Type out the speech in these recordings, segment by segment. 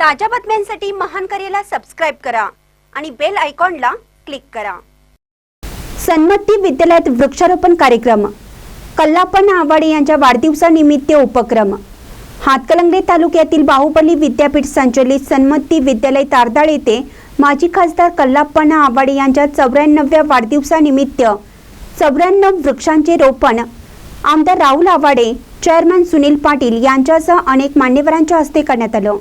ताज्या बातम्यांसाठी महान करेला सबस्क्राईब करा आणि बेल आयकॉनला क्लिक करा. सन्मती विद्यालयात वृक्षारोपण कार्यक्रम. कल्लापण आवाडे यांच्या वाढदिवसानिमित्त उपक्रम. हातकलंगडे तालुक्यातील बाहुबली विद्यापीठ संचलित सन्मती विद्यालय तारदाळ येथे माजी खासदार कल्लाप्पा आवाडे यांच्या चौऱ्याण्णव्या वाढदिवसानिमित्त चौऱ्याण्णव वृक्षांचे रोपण. आमदार राहुल आवाडे चेअरमन सुनील पाटील यांच्यासह अनेक मान्यवरांच्या हस्ते करण्यात आलं.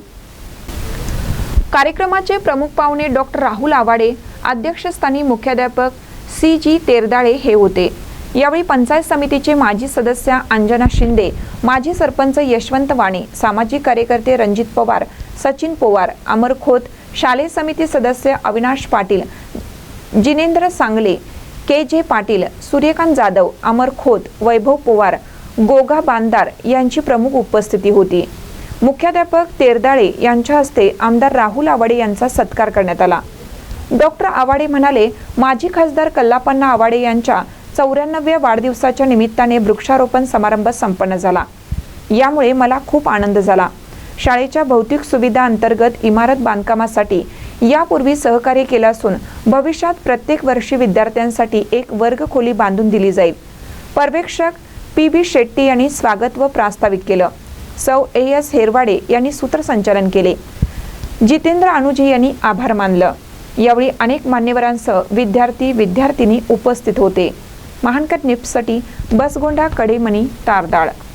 कार्यक्रमाचे प्रमुख पाहुणे डॉक्टर राहुल आवाडे अध्यक्षस्थानी मुख्याध्यापक सी जी तेरदाळे हे होते. यावेळी पंचायत समितीचे माजी सदस्य अंजना शिंदे माजी सरपंच यशवंत वाणे सामाजिक कार्यकर्ते रणजित पवार सचिन पवार अमर खोत शालेय समिती सदस्य अविनाश पाटील जिनेंद्र सांगले के जे पाटील सूर्यकांत जाधव अमर खोत वैभव पवार गोगा बांदार यांची प्रमुख उपस्थिती होती. मुख्याध्यापक तेरदाळे यांच्या हस्ते आमदार राहुल आवाडे यांचा सत्कार करण्यात आला. डॉक्टर आवाडे म्हणाले माजी खासदार कल्लापन्ना आवाडे यांच्या चौऱ्याण्णव्या वाढदिवसाच्या निमित्ताने वृक्षारोपण समारंभ संपन्न झाला. यामुळे मला खूप आनंद झाला. शाळेच्या भौतिक सुविधा अंतर्गत इमारत बांधकामासाठी यापूर्वी सहकार्य केलं असून भविष्यात प्रत्येक वर्षी विद्यार्थ्यांसाठी एक वर्ग खोली बांधून दिली जाईल. पर्यवेक्षक पी. बी शेट्टी यांनी स्वागत व प्रास्ताविक केलं. सौ ए एस हेरवाडे यांनी सूत्रसंचालन केले. जितेंद्र अनुजी यांनी आभार मानलं. यावेळी अनेक मान्यवरांसह विद्यार्थी विद्यार्थिनी उपस्थित होते. महानकट निप्ससाठी बसगोंडा कडेमणी तारदाळ.